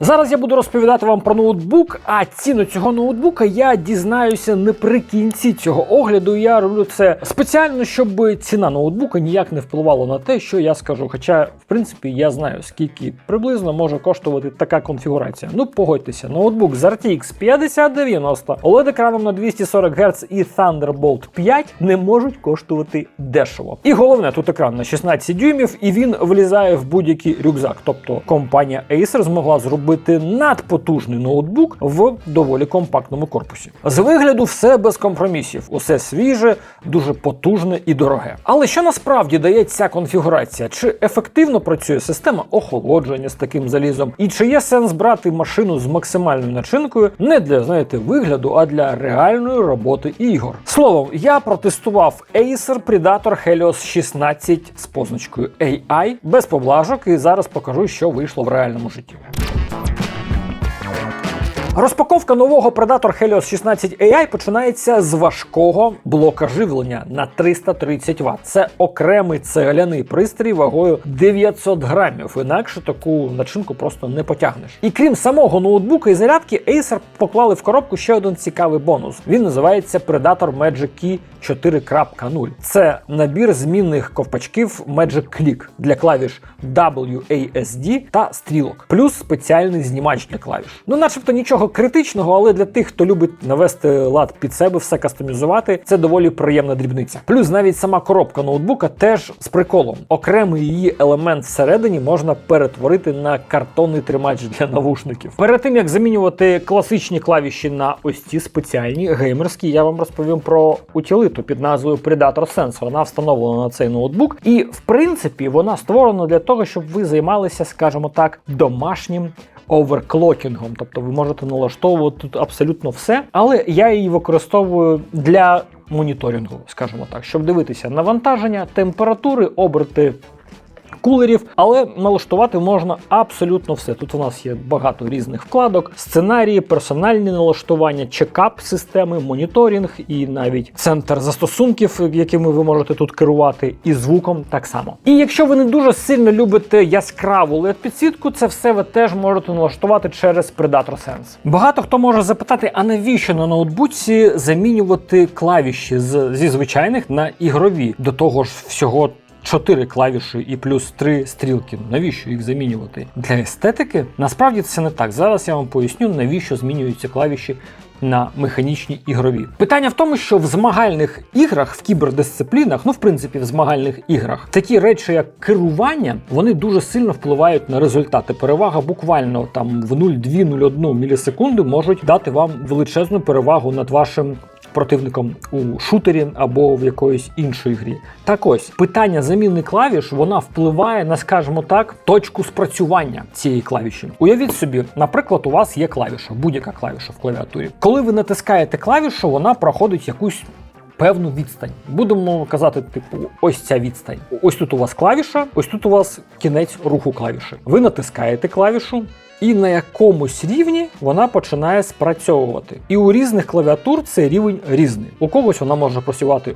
Зараз я буду розповідати вам про ноутбук, а ціну цього ноутбука я дізнаюся наприкінці цього огляду. Я роблю це спеціально, щоб ціна ноутбука ніяк не впливала на те, що я скажу. Хоча, в принципі, я знаю, скільки приблизно може коштувати така конфігурація. Ну, погодьтеся, ноутбук з RTX 5090, oled екраном на 240 Гц і Thunderbolt 5 не можуть коштувати дешево. І головне, тут екран на 16 дюймів, і він влізає в будь-який рюкзак. Тобто компанія Acer змогла зробити надпотужний ноутбук в доволі компактному корпусі. З вигляду все без компромісів, усе свіже, дуже потужне і дороге. Але що насправді дає ця конфігурація? Чи ефективно працює система охолодження з таким залізом? І чи є сенс брати машину з максимальною начинкою не для знаєте вигляду, а для реальної роботи ігор? Словом, я протестував Acer Predator Helios 16 з позначкою AI без поблажок, і зараз покажу, що вийшло в реальному житті. Розпаковка нового Predator Helios 16 AI починається з важкого блока живлення на 330 Вт. Це окремий цегляний пристрій вагою 900 грамів. Інакше таку начинку просто не потягнеш. І крім самого ноутбука і зарядки, Acer поклали в коробку ще один цікавий бонус. Він називається Predator Magic Key 4.0. Це набір змінних ковпачків Magic Click для клавіш WASD та стрілок, плюс спеціальний знімач для клавіш. Ну, начебто нічого критичного, але для тих, хто любить навести лад під себе, все кастомізувати, це доволі приємна дрібниця. Плюс навіть сама коробка ноутбука теж з приколом. Окремий її елемент всередині можна перетворити на картонний тримач для навушників. Перед тим як замінювати класичні клавіші на ось ці спеціальні геймерські, я вам розповім про утилиту під назвою Predator Sense. Вона встановлена на цей ноутбук, і в принципі вона створена для того, щоб ви займалися, скажімо так, домашнім. Оверклокінгом, тобто ви можете налаштовувати тут абсолютно все, але я її використовую для моніторингу, скажімо так, щоб дивитися навантаження, температури, оберти кулерів, але налаштувати можна абсолютно все. Тут у нас є багато різних вкладок, сценарії, персональні налаштування, чекап системи, моніторинг і навіть центр застосунків, якими ви можете тут керувати, і звуком так само. І якщо ви не дуже сильно любите яскраву led підсвітку, це все ви теж можете налаштувати через Predator Sense. Багато хто може запитати, а навіщо на ноутбуці замінювати клавіші з, зі звичайних на ігрові? До того ж, всього 4 клавіші і плюс 3 стрілки. Навіщо їх замінювати? Для естетики? Насправді це не так. Зараз я вам поясню, навіщо змінюються клавіші. На механічні ігрові питання в тому, що в змагальних іграх, в кібердисциплінах, ну в принципі, в змагальних іграх, такі речі, як керування, вони дуже сильно впливають на результати. Перевага буквально там в 0,2-0,1 мілісекунди можуть дати вам величезну перевагу над вашим противником у шутері або в якоїсь іншій грі. Так ось питання заміни клавіш вона впливає на, скажімо так, точку спрацювання цієї клавіші. Уявіть собі, наприклад, у вас є клавіша, будь-яка клавіша в клавіатурі. Коли ви натискаєте клавішу, вона проходить якусь. Певну відстань. Будемо казати, типу, ось ця відстань. Ось тут у вас клавіша, ось тут у вас кінець руху клавіші. Ви натискаєте клавішу, і на якомусь рівні вона починає спрацьовувати. І у різних клавіатур цей рівень різний. У когось вона може працювати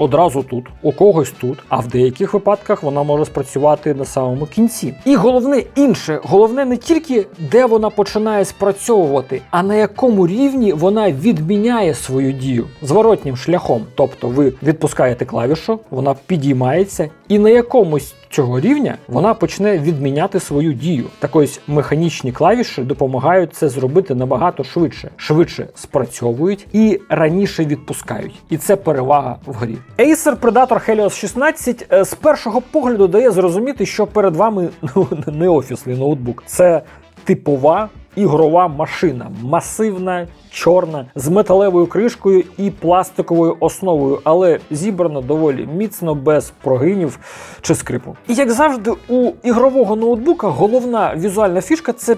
одразу тут, у когось тут, а в деяких випадках вона може спрацювати на самому кінці. І головне інше, головне не тільки де вона починає спрацьовувати, а на якому рівні вона відміняє свою дію зворотнім шляхом. Тобто ви відпускаєте клавішу, вона підіймається, і на якомусь цього рівня вона почне відміняти свою дію. Так ось механічні клавіші допомагають це зробити набагато швидше, швидше спрацьовують і раніше відпускають. І це перевага в грі. Acer Predator Helios 16 е, з першого погляду дає зрозуміти, що перед вами ну, не офісний ноутбук, це типова. Ігрова машина, масивна, чорна, з металевою кришкою і пластиковою основою, але зібрана доволі міцно, без прогинів чи скрипу. І як завжди, у ігрового ноутбука головна візуальна фішка це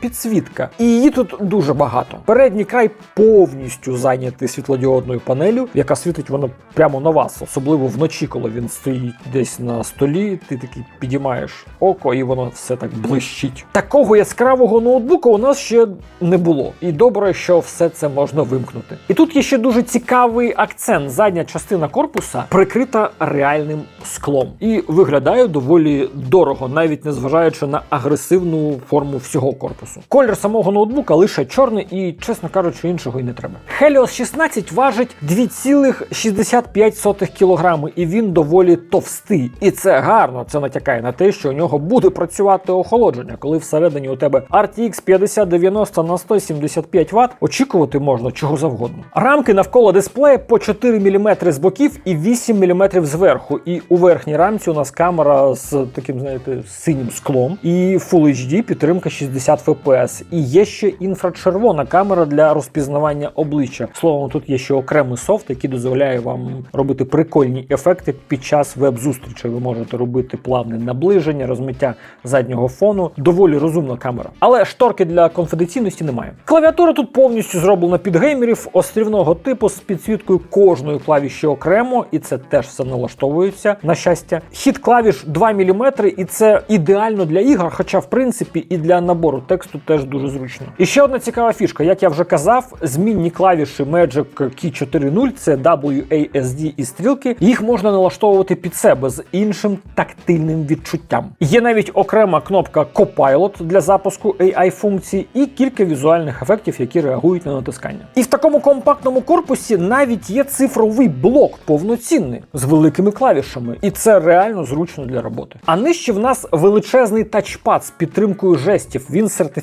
підсвітка. І її тут дуже багато. Передній край повністю зайнятий світлодіодною панелю, яка світить воно прямо на вас, особливо вночі, коли він стоїть десь на столі. Ти такий підіймаєш око, і воно все так блищить. Такого яскравого ноутбука у нас ще не було. І добре, що все це можна вимкнути. І тут є ще дуже цікавий акцент. Задня частина корпуса прикрита реальним склом і виглядає доволі дорого, навіть незважаючи на агресивну форму всього корпусу. Корпусу. Колір самого ноутбука лише чорний і, чесно кажучи, іншого й не треба. Helios 16 важить 2,65 кг, і він доволі товстий. І це гарно. Це натякає на те, що у нього буде працювати охолодження, коли всередині у тебе RTX 5090 на 175 Вт, очікувати можна чого завгодно. Рамки навколо дисплея по 4 мм з боків і 8 мм зверху. І у верхній рамці у нас камера з таким, знаєте, синім склом і Full HD підтримка 60 FPS. І є ще інфрачервона камера для розпізнавання обличчя. Словом, тут є ще окремий софт, який дозволяє вам робити прикольні ефекти під час веб-зустрічей. Ви можете робити плавне наближення, розмиття заднього фону. Доволі розумна камера. Але шторки для конфіденційності немає. Клавіатура тут повністю зроблена під геймерів острівного типу з підсвіткою кожної клавіші окремо, і це теж все налаштовується на щастя. Хід клавіш 2 мм, і це ідеально для ігор, хоча, в принципі, і для набору тексту теж дуже зручно. І ще одна цікава фішка, як я вже казав, змінні клавіші Magic Key 4.0, це WASD і стрілки, їх можна налаштовувати під себе з іншим тактильним відчуттям. Є навіть окрема кнопка Copilot для запуску AI функцій і кілька візуальних ефектів, які реагують на натискання. І в такому компактному корпусі навіть є цифровий блок повноцінний з великими клавішами, і це реально зручно для роботи. А нижче в нас величезний тачпад з підтримкою жестів. Він сертифікований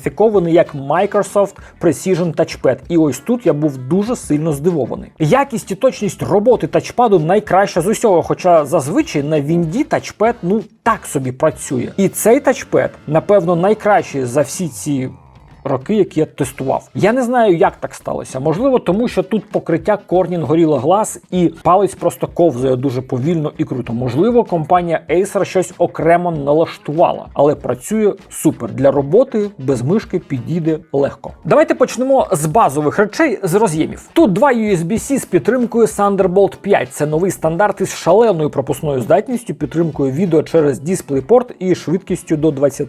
як Microsoft Precision Touchpad. І ось тут я був дуже сильно здивований. Якість і точність роботи тачпаду найкраща з усього, хоча зазвичай на Вінді тачпад ну так собі працює. І цей тачпад, напевно, найкращий за всі ці роки, які я тестував. Я не знаю, як так сталося. Можливо, тому що тут покриття Corning Gorilla Glass і палець просто ковзає дуже повільно і круто. Можливо, компанія Acer щось окремо налаштувала, але працює супер. Для роботи без мишки підійде легко. Давайте почнемо з базових речей з роз'ємів. Тут два USB-C з підтримкою Thunderbolt 5. Це новий стандарт із шаленою пропускною здатністю, підтримкою відео через DisplayPort і швидкістю до 20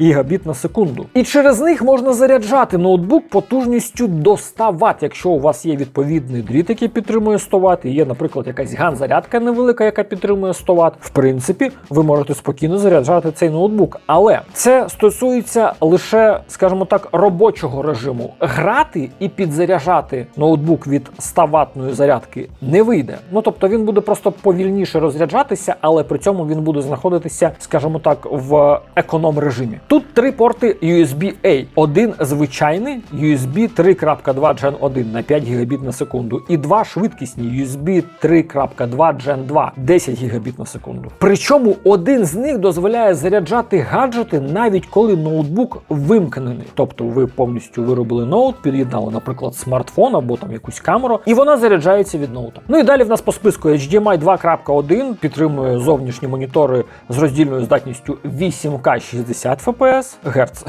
гігабіт на секунду. І через них можна заряджати ноутбук потужністю до 100 Вт, якщо у вас є відповідний дріт, який підтримує 100 Вт, і є, наприклад, якась ган-зарядка невелика, яка підтримує 100 Вт. В принципі, ви можете спокійно заряджати цей ноутбук. Але це стосується лише, скажімо так, робочого режиму. Грати і підзаряджати ноутбук від 100 ватної зарядки не вийде. Ну тобто він буде просто повільніше розряджатися, але при цьому він буде знаходитися, скажімо так, в економ режимі. Тут три порти USB-A. Один звичайний USB 3.2 Gen 1 на 5 Гбіт на секунду, і два швидкісні USB 3.2 Gen 2 10 Гбіт на секунду. Причому один з них дозволяє заряджати гаджети навіть коли ноутбук вимкнений. Тобто ви повністю виробили ноут, під'єднали, наприклад, смартфон або там якусь камеру, і вона заряджається від ноута. Ну і далі в нас по списку HDMI 2.1 підтримує зовнішні монітори з роздільною здатністю 8К 60 FPS, Гц,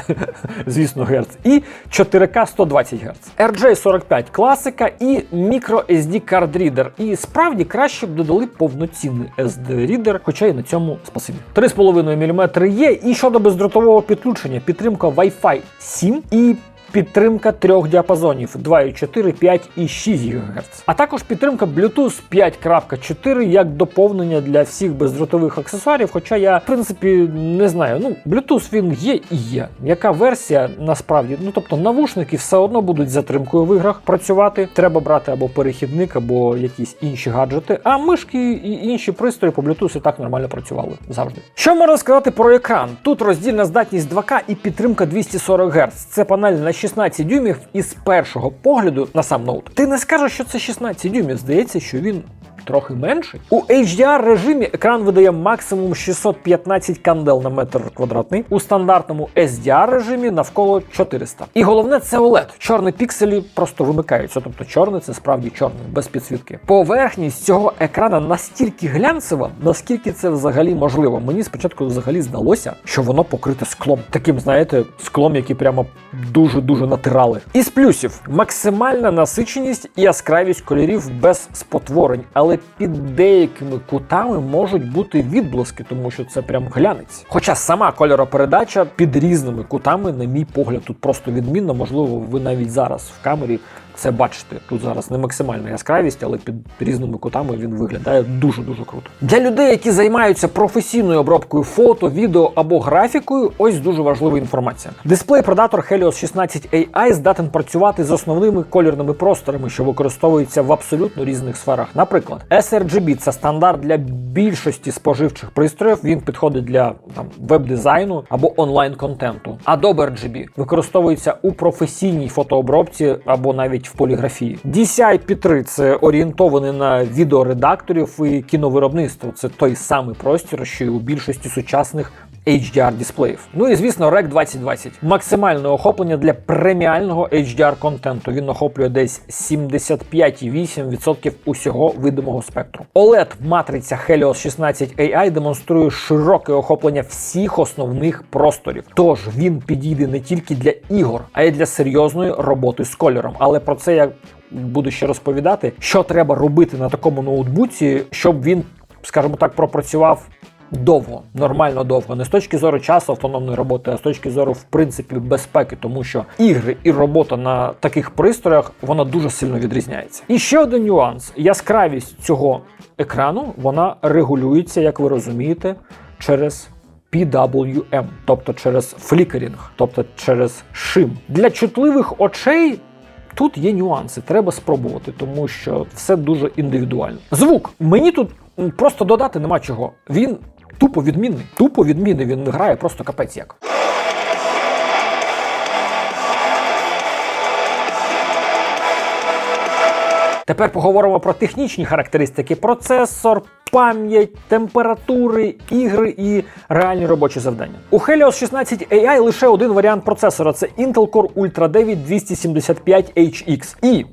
звісно, Гц, і 4К 120 Гц. RJ45 класика і microSD Card Reader. І справді краще б додали повноцінний sd Reader, хоча і на цьому спасибі. 3,5 мм є. І щодо бездротового підключення, підтримка Wi-Fi 7 і Підтримка трьох діапазонів 2,4, 5 і 6 ГГц. А також підтримка Bluetooth 5.4 як доповнення для всіх бездротових аксесуарів. Хоча я, в принципі, не знаю. Ну, Bluetooth він є і є. Яка версія насправді? Ну тобто навушники все одно будуть затримкою в іграх працювати. Треба брати або перехідник, або якісь інші гаджети. А мишки і інші пристрої по Bluetooth і так нормально працювали завжди. Що можна сказати про екран? Тут роздільна здатність 2К і підтримка 240 Гц. Це панель на 16 дюймів із першого погляду на сам ноут. Ти не скажеш, що це 16 дюймів. Здається, що він. Трохи менший. У HDR режимі екран видає максимум 615 кандел на метр квадратний, у стандартному SDR режимі навколо 400. І головне це OLED. Чорні пікселі просто вимикаються. Тобто чорний це справді чорний, без підсвітки. Поверхність цього екрана настільки глянцева, наскільки це взагалі можливо. Мені спочатку взагалі здалося, що воно покрите склом. Таким, знаєте, склом, який прямо дуже-дуже натирали. Із плюсів максимальна насиченість і яскравість кольорів без спотворень, але під деякими кутами можуть бути відблиски, тому що це прям глянець. Хоча сама кольоропередача під різними кутами, на мій погляд, тут просто відмінна. Можливо, ви навіть зараз в камері це бачите. Тут зараз не максимальна яскравість, але під різними кутами він виглядає дуже дуже круто. Для людей, які займаються професійною обробкою фото, відео або графікою, ось дуже важлива інформація. Дисплей Predator Helios 16 AI здатен працювати з основними колірними просторами, що використовуються в абсолютно різних сферах. Наприклад, sRGB – це стандарт для більшості споживчих пристроїв. Він підходить для там веб-дизайну або онлайн-контенту. Adobe RGB використовується у професійній фотообробці або навіть в поліграфії. DCI P3 – це орієнтований на відеоредакторів і кіновиробництво. Це той самий простір, що й у більшості сучасних HDR дисплеїв. Ну і звісно, REC 2020. Максимальне охоплення для преміального HDR контенту. Він охоплює десь 75,8% усього видимого спектру. OLED матриця Helios 16 AI демонструє широке охоплення всіх основних просторів. Тож він підійде не тільки для ігор, а й для серйозної роботи з кольором. Але про це я буду ще розповідати, що треба робити на такому ноутбуці, щоб він, скажімо так, пропрацював довго, нормально довго, не з точки зору часу автономної роботи, а з точки зору, в принципі, безпеки, тому що ігри і робота на таких пристроях вона дуже сильно відрізняється. І ще один нюанс: яскравість цього екрану вона регулюється, як ви розумієте, через. PWM, тобто через флікерінг, тобто через шим. Для чутливих очей тут є нюанси, треба спробувати, тому що все дуже індивідуально. Звук мені тут просто додати нема чого. Він тупо відмінний. Тупо відмінний. Він грає просто капець як. Тепер поговоримо про технічні характеристики: процесор, пам'ять, температури, ігри і реальні робочі завдання. У Helios 16 AI лише один варіант процесора це Intel Core Ultra 9 275HX. І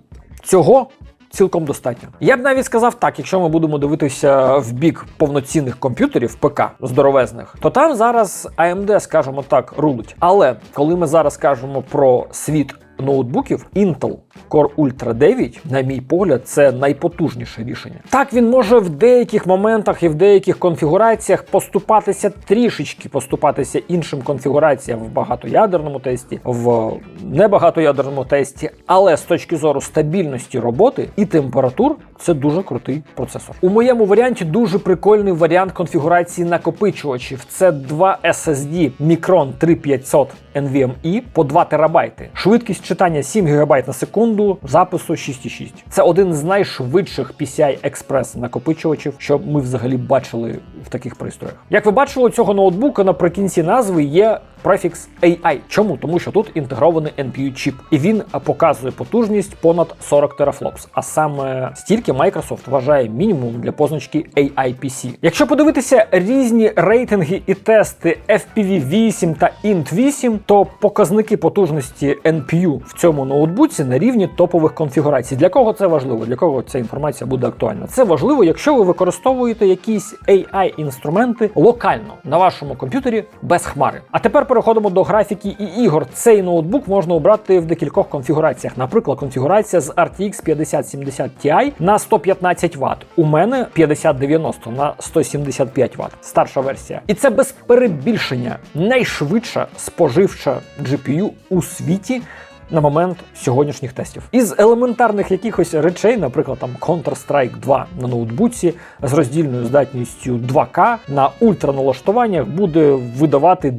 цього цілком достатньо. Я б навіть сказав так, якщо ми будемо дивитися в бік повноцінних комп'ютерів ПК здоровезних, то там зараз AMD, скажімо так, рулить. Але коли ми зараз кажемо про світ ноутбуків Intel Core Ultra 9, на мій погляд, це найпотужніше рішення. Так він може в деяких моментах і в деяких конфігураціях поступатися трішечки, поступатися іншим конфігураціям в багатоядерному тесті, в небагатоядерному тесті, але з точки зору стабільності роботи і температур, це дуже крутий процесор. У моєму варіанті дуже прикольний варіант конфігурації накопичувачів. Це два SSD Micron 3500 NVMe по 2 терабайти. Швидкість читання 7 ГБ на секунду, запису 6,6. Це один з найшвидших PCI Express накопичувачів, що ми взагалі бачили в таких пристроях. Як ви бачили, цього ноутбука наприкінці назви є префікс AI. Чому? Тому що тут інтегрований NPU чіп, і він показує потужність понад 40 терафлопс. А саме стільки Microsoft вважає мінімум для позначки AI PC. Якщо подивитися різні рейтинги і тести FPV 8 та Int 8, то показники потужності NPU в цьому ноутбуці на рівні топових конфігурацій. Для кого це важливо? Для кого ця інформація буде актуальна? Це важливо, якщо ви використовуєте якісь AI-інструменти локально на вашому комп'ютері без хмари. А тепер переходимо до графіки і ігор. Цей ноутбук можна обрати в декількох конфігураціях. Наприклад, конфігурація з RTX 5070 Ti на 115 Вт. У мене 5090 на 175 Вт. Старша версія. І це без перебільшення найшвидша споживча GPU у світі. На момент сьогоднішніх тестів. Із елементарних якихось речей, наприклад, там Counter-Strike 2 на ноутбуці з роздільною здатністю 2К на ультраналаштуваннях буде видавати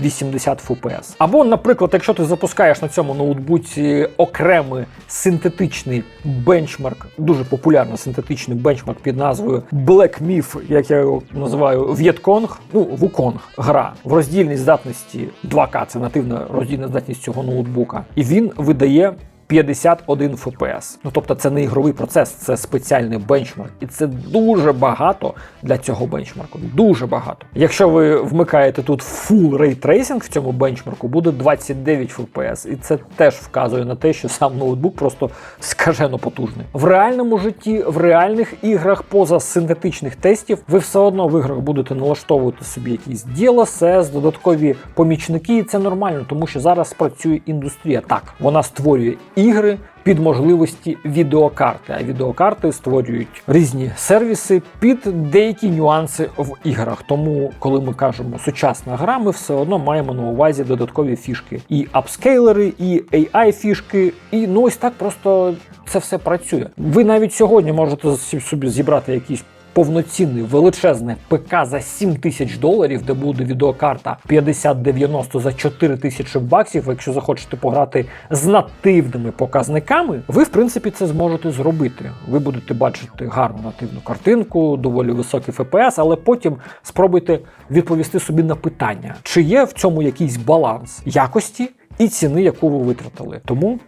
280 FPS. Або, наприклад, якщо ти запускаєш на цьому ноутбуці окремий синтетичний бенчмарк, дуже популярний синтетичний бенчмарк під назвою Black Myth, як я його називаю, В'єтконг, ну Вуконг гра в роздільній здатності 2К, це нативна роздільна здатність цього ноутбука, і він видає. 51 FPS. Ну тобто це не ігровий процес, це спеціальний бенчмарк. І це дуже багато для цього бенчмарку. Дуже багато. Якщо ви вмикаєте тут full ray tracing в цьому бенчмарку, буде 29 FPS. І це теж вказує на те, що сам ноутбук просто скажено потужний. В реальному житті, в реальних іграх, поза синтетичних тестів, ви все одно в іграх будете налаштовувати собі якісь DLSS, додаткові помічники, і це нормально, тому що зараз працює індустрія. Так, вона створює ігри під можливості відеокарти. А відеокарти створюють різні сервіси під деякі нюанси в іграх. Тому, коли ми кажемо сучасна гра, ми все одно маємо на увазі додаткові фішки. І апскейлери, і AI фішки, і ну ось так просто це все працює. Ви навіть сьогодні можете собі зібрати якісь повноцінний величезне ПК за 7 тисяч доларів, де буде відеокарта 5090 за 4 тисячі баксів. Якщо захочете пограти з нативними показниками, ви в принципі це зможете зробити. Ви будете бачити гарну нативну картинку, доволі високий ФПС, але потім спробуйте відповісти собі на питання, чи є в цьому якийсь баланс якості і ціни, яку ви витратили. Тому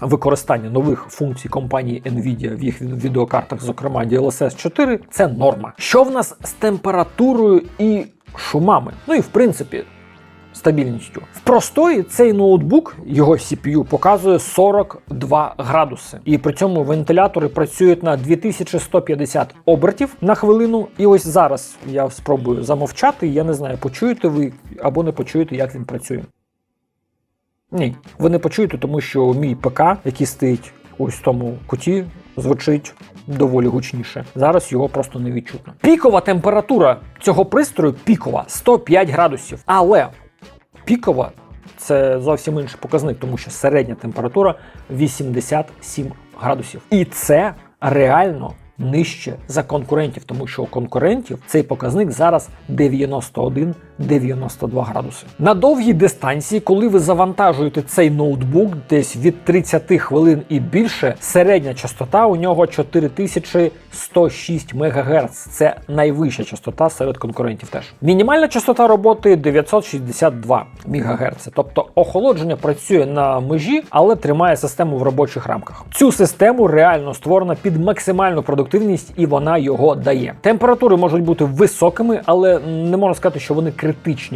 використання нових функцій компанії Nvidia в їх відеокартах, зокрема DLSS 4, це норма. Що в нас з температурою і шумами? Ну і в принципі. Стабільністю в простої цей ноутбук, його CPU, показує 42 градуси, і при цьому вентилятори працюють на 2150 обертів на хвилину. І ось зараз я спробую замовчати. Я не знаю, почуєте ви або не почуєте, як він працює. Ні, ви не почуєте, тому що мій ПК, який стоїть ось в тому куті, звучить доволі гучніше. Зараз його просто не відчутно. Пікова температура цього пристрою пікова 105 градусів. Але пікова це зовсім інший показник, тому що середня температура 87 градусів. І це реально нижче за конкурентів, тому що у конкурентів цей показник зараз 91-92 градуси. На довгій дистанції, коли ви завантажуєте цей ноутбук десь від 30 хвилин і більше, середня частота у нього 4106 МГц. Це найвища частота серед конкурентів. Теж мінімальна частота роботи 962 МГц. Тобто охолодження працює на межі, але тримає систему в робочих рамках. Цю систему реально створена під максимальну продуктивність і вона його дає. Температури можуть бути високими, але не можна сказати, що вони критичні.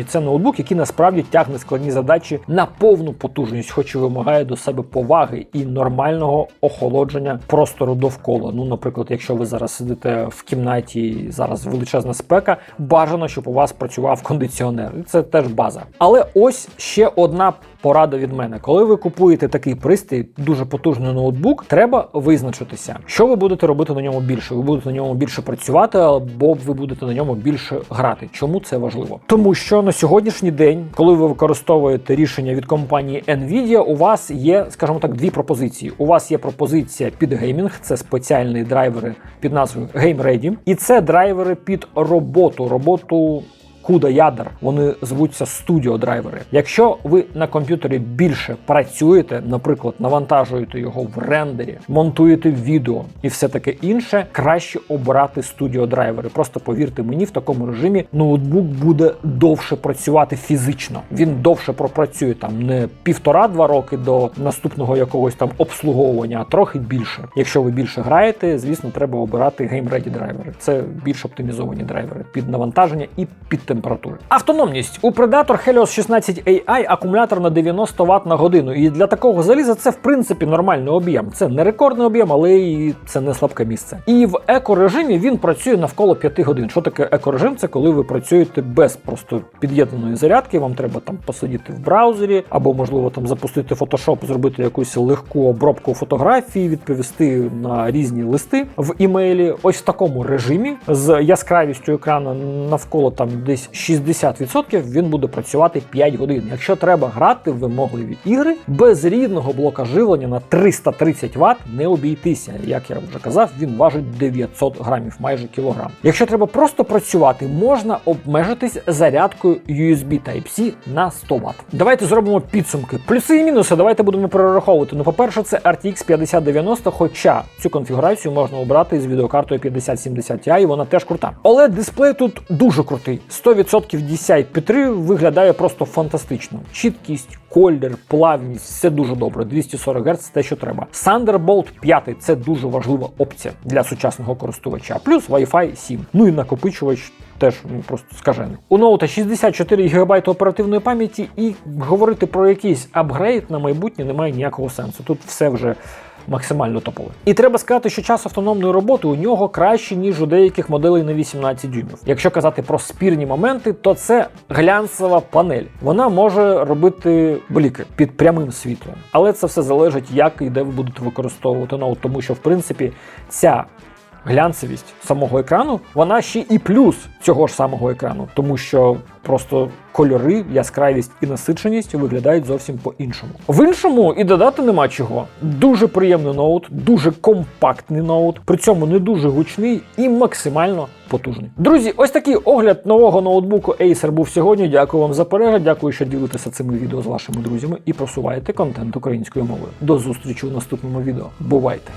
Це ноутбук, який насправді тягне складні задачі на повну потужність, хоч і вимагає до себе поваги і нормального охолодження простору довкола. Ну, наприклад, якщо ви зараз сидите в кімнаті, і зараз величезна спека, бажано, щоб у вас працював кондиціонер. Це теж база. Але ось ще одна порада від мене. Коли ви купуєте такий пристрій, дуже потужний ноутбук, треба визначитися, що ви будете робити на ньому більше. Ви будете на ньому більше працювати, або ви будете на ньому більше грати. Чому це важливо? Тому що на сьогоднішній день, коли ви використовуєте рішення від компанії Nvidia, у вас є, скажімо так, дві пропозиції. У вас є пропозиція під геймінг, це спеціальні драйвери під назвою Game Ready, і це драйвери під роботу, роботу CUDA ядер, вони звуться Studio драйвери. Якщо ви на комп'ютері більше працюєте, наприклад, навантажуєте його в рендері, монтуєте відео і все таке інше, краще обирати Studio драйвери. Просто повірте мені, в такому режимі ноутбук буде довше працювати фізично. Він довше пропрацює там не півтора-два роки до наступного якогось там обслуговування, а трохи більше. Якщо ви більше граєте, звісно, треба обирати Ready драйвери. Це більш оптимізовані драйвери під навантаження і під температури. Автономність у Predator Helios 16 AI акумулятор на 90 Вт на годину. І для такого заліза це в принципі нормальний об'єм. Це не рекордний об'єм, але і це не слабке місце. І в екорежимі він працює навколо 5 годин. Що таке екорежим? Це коли ви працюєте без просто під'єднаної зарядки. Вам треба там посидіти в браузері, або можливо там запустити Photoshop, зробити якусь легку обробку фотографії, відповісти на різні листи в імейлі. Ось в такому режимі з яскравістю екрану навколо там десь 60% він буде працювати 5 годин. Якщо треба грати в вимогливі ігри, без рідного блока живлення на 330 Вт не обійтися. Як я вже казав, він важить 900 грамів, майже кілограм. Якщо треба просто працювати, можна обмежитись зарядкою USB Type-C на 100 Вт. Давайте зробимо підсумки. Плюси і мінуси. Давайте будемо перераховувати. Ну, по-перше, це RTX 5090, хоча цю конфігурацію можна обрати з відеокартою 5070 Ti, і вона теж крута. oled дисплей тут дуже крутий. 100% DCI-P3 виглядає просто фантастично. Чіткість, колір, плавність, все дуже добре. 240 Гц те, що треба. Thunderbolt 5 це дуже важлива опція для сучасного користувача. Плюс Wi-Fi 7. Ну і накопичувач. Теж ну, просто скажений. У ноута 64 ГБ оперативної пам'яті, і говорити про якийсь апгрейд на майбутнє немає ніякого сенсу. Тут все вже максимально топовий. І треба сказати, що час автономної роботи у нього кращий, ніж у деяких моделей на 18 дюймів. Якщо казати про спірні моменти, то це глянцева панель. Вона може робити бліки під прямим світлом. Але це все залежить, як і де ви будете використовувати ноут, тому що в принципі ця глянцевість самого екрану, вона ще і плюс цього ж самого екрану, тому що просто кольори, яскравість і насиченість виглядають зовсім по-іншому. В іншому і додати нема чого. Дуже приємний ноут, дуже компактний ноут, при цьому не дуже гучний і максимально потужний. Друзі, ось такий огляд нового ноутбуку Acer був сьогодні. Дякую вам за перегляд. Дякую, що ділитеся цими відео з вашими друзями і просуваєте контент українською мовою. До зустрічі у наступному відео. Бувайте!